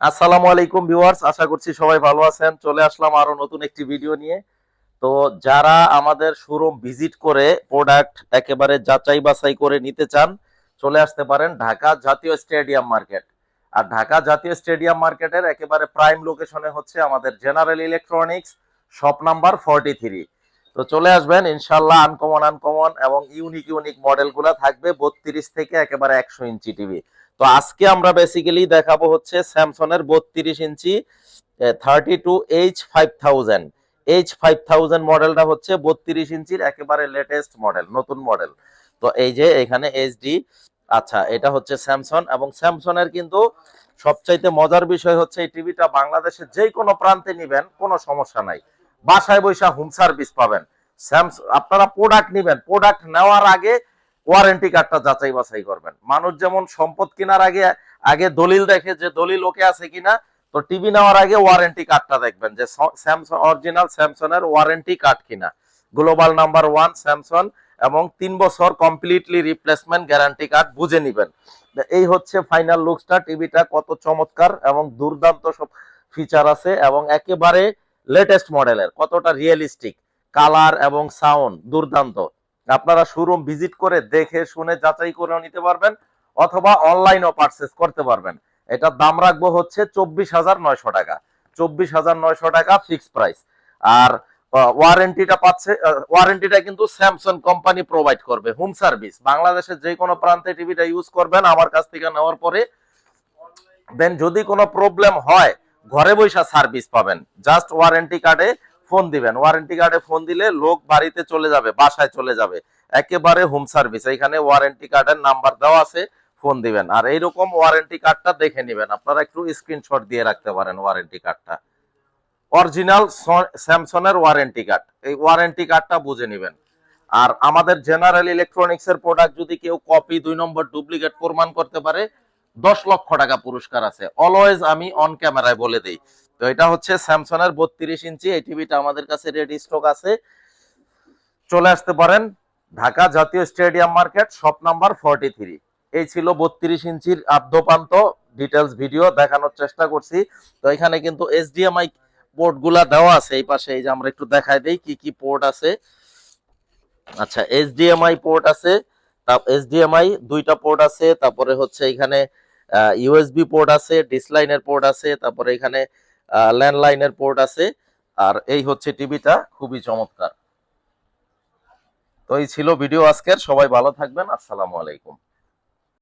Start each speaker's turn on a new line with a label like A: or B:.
A: আসসালামু আলাইকুম ভিউয়ার্স, আশা করছি সবাই ভালো আছেন। চলে আসলাম আরও নতুন একটি ভিডিও নিয়ে। তো যারা আমাদের শোরুম ভিজিট করে প্রোডাক্ট একেবারে যাচাই বাছাই করে নিতে চান, চলে আসতে পারেন ঢাকা জাতীয় স্টেডিয়াম মার্কেট। আর ঢাকা জাতীয় স্টেডিয়াম মার্কেটের একেবারে প্রাইম লোকেশনে হচ্ছে আমাদের general electronics shop number forty three তো চলে আসবেন ইনশাল্লাহ আনকমন আনকমন এবং ইউনিক ইউনিক মডেলগুলো থাকবে বত্রিশ থেকে একেবারে একশো ইঞ্চি টিভি তো আজকে আমরা বেসিক্যালি দেখাবো হচ্ছে স্যামসনের বত্রিশ inch thirty two H five thousand H five thousand মডেলটা হচ্ছে বত্রিশ ইঞ্চির একেবারে লেটেস্ট মডেল নতুন মডেল তো এই যে এখানে এইচডি আচ্ছা এটা হচ্ছে স্যামসং এবং স্যামসনের কিন্তু সবচাইতে মজার বিষয় হচ্ছে এই টিভিটা বাংলাদেশের যে কোনো প্রান্তে নিবেন, কোনো সমস্যা নাই। বাসায় বৈশা হোম সার্ভিস পাবেন। স্যামস আপনারা প্রোডাক্ট নিবেন। প্রোডাক্ট নেওয়ার আগে ওয়ারেন্টি কার্ডটা যাচাই বাছাই করবেন। মানুষ যেমন সম্পদ কেনার আগে আগে দলিল দেখে যে দলিল ওকে আছে কিনা, তো টিভি নেওয়ার আগে ওয়ারেন্টি কার্ডটা দেখবেন যে স্যামসং অরিজিনাল স্যামসংয়ের ওয়ারেন্টি কার্ড কিনা। গ্লোবাল নাম্বার ওয়ান স্যামসং এবং তিন বছর কমপ্লিটলি রিপ্লেসমেন্ট গ্যারান্টি কার্ড বুঝে নিবেন। এই হচ্ছে ফাইনাল লুকসটা। টিভিটা কত চমৎকার এবং দুর্দান্ত সব ফিচার আছে এবং একেবারে লেটেস্ট মডেলের কতটা রিয়েলিস্টিক কালার এবং সাউন্ড দুর্দান্ত। আপনারা শোরুম ভিজিট করে দেখে, শুনে যাচাই করে নিতে পারবেন অথবা অনলাইনও পারচেস করতে পারবেন। এটা দাম রাখব হচ্ছে চব্বিশ হাজার নয়শো টাকা। চব্বিশ হাজার নয়শো টাকা ফিক্স প্রাইস আর ওয়ারেন্টিটা পাচ্ছে ওয়ারেন্টিটা কিন্তু স্যামসাং কোম্পানি প্রোভাইড করবে হোম সার্ভিস বাংলাদেশের যে কোনো প্রান্তে টিভিটা ইউজ করবেন আমার কাছ থেকে নেওয়ার পরে। দেন যদি কোনো প্রবলেম হয়, ঘরে বৈশা সার্ভিস পাবেন। জাস্ট ওয়ারেন্টি কার্ডে ফোন দিবেন। ওয়ারেন্টি কার্ডে ফোন দিলে লোক বাড়িতে চলে যাবে, বাসায় চলে যাবে। একেবারে হোম সার্ভিস এখানে ওয়ারেন্টি কার্ডের নাম্বার দেওয়া আছে, ফোন দিবেন। আর এইরকম ওয়ারেন্টি কার্ডটা দেখে নেবেন। আপনারা একটু স্ক্রিনশট দিয়ে রাখতে পারেন ওয়ারেন্টি কার্ডটা অরিজিনাল স্যামসংয়ের ওয়ারেন্টি কার্ড এই ওয়ারেন্টি কার্ডটা বুঝে নেবেন। আর আমাদের জেনারেল ইলেকট্রনিক্স এর প্রোডাক্ট যদি কেউ কপি দুই নম্বর ডুপ্লিকেট প্রমাণ করতে পারে, দশ লক্ষ টাকা পুরস্কার আছে। অলওয়েজ আমি অন ক্যামেরায় বলে দিই। তো এটা হচ্ছে স্যামসং এর বত্রিশ ইঞ্চি, এই টিভিটা আমাদের কাছে রেডি স্টক আছে। চলে আসতে পারেন ঢাকা জাতীয় stadium market shop number forty three এই ছিল বত্রিশ ইঞ্চির আদ্যপান্ত ডিটেলস ভিডিও দেখানোর চেষ্টা করছি। তো এখানে কিন্তু এইচডিএমআই পোর্টগুলা দেওয়া আছে, এই পাশে এই যে আমরা একটু দেখাই দিই কি কি পোর্ট আছে। আচ্ছা এইচডিএমআই পোর্ট আছে এইচডিএমআই দুইটা পোর্ট আছে, তারপরে হচ্ছে এখানে ইউএসবি পোর্ট আছে ডিসলাইনের পোর্ট আছে, তারপরে এখানে ল্যান্ডলাইনের পোর্ট আছে। আর এই হচ্ছে টিভিটা, খুবই চমৎকার। তো এই ছিল ভিডিও আজকের। সবাই ভালো থাকবেন। আসসালামু আলাইকুম।